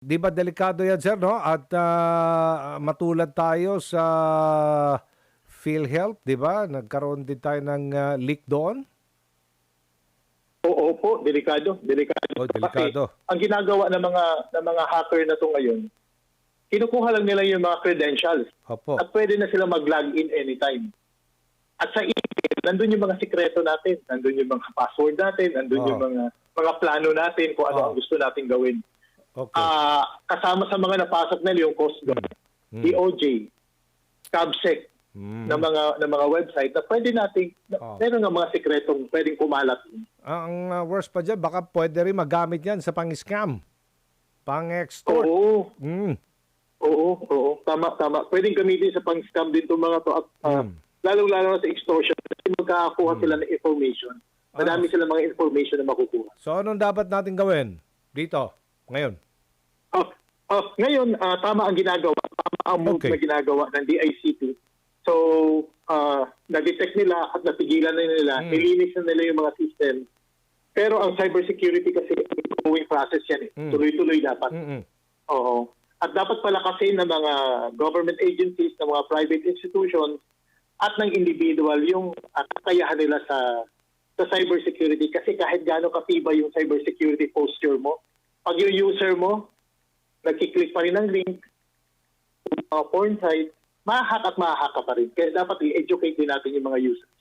Di ba delikado yan, sir, no? At ah, matulad tayo sa PhilHealth, di ba? Nagkaroon din tayo ng ah, leak doon. Oo po, delikado, delikado. Oh, delikado. Kasi ang ginagawa ng mga ng mga hacker na to ngayon, kinukuha lang nila yung mga credentials Opo. at pwede na sila mag-log in anytime. At sa email, nandun yung mga sikreto natin, nandun yung mga password natin, nandun Oh. yung mga mga plano natin kung ano Oh. ang gusto nating gawin. Okay. Ah, kasama sa mga napasok na yung Coast Guard, Hmm. DOJ, CABSEC, Mm. ng mga ng mga website na pwede nating Oh. meron nga mga sikretong pwedeng kumalat. Ang ah, worst pa dyan, baka pwede rin magamit yan sa pang-scam. Pang-extort. Oo, Mm. Oo, oo. Tama, tama. Pwedeng gamitin sa pang-scam din itong mga to. At, ah, Mm. Lalong-lalo na sa extortion. Kasi magkakakuha sila ng information. Madami Ah. sila mga information na makukuha. So, anong dapat natin gawin dito, ngayon? Oh, oh, ngayon, ah, tama ang ginagawa. Tama ang move Okay. na ginagawa ng DICT. So, ah, na-detect nila at napigilan na nila. Mm. Nilinis na nila yung mga system. Pero ang cybersecurity kasi, ongoing process yan eh. Mm. Tuloy-tuloy dapat. Mm-mm. Oo. At dapat pala kasi ng mga government agencies, ng mga private institutions, at ng individual yung at kakayahan nila sa sa cybersecurity kasi kahit gaano katibay yung cybersecurity posture mo, pag yung user mo, nagkiklik pa rin ng link, mga porn site, mahahack at mahahack ka pa rin. Kaya dapat i-educate din natin yung mga users.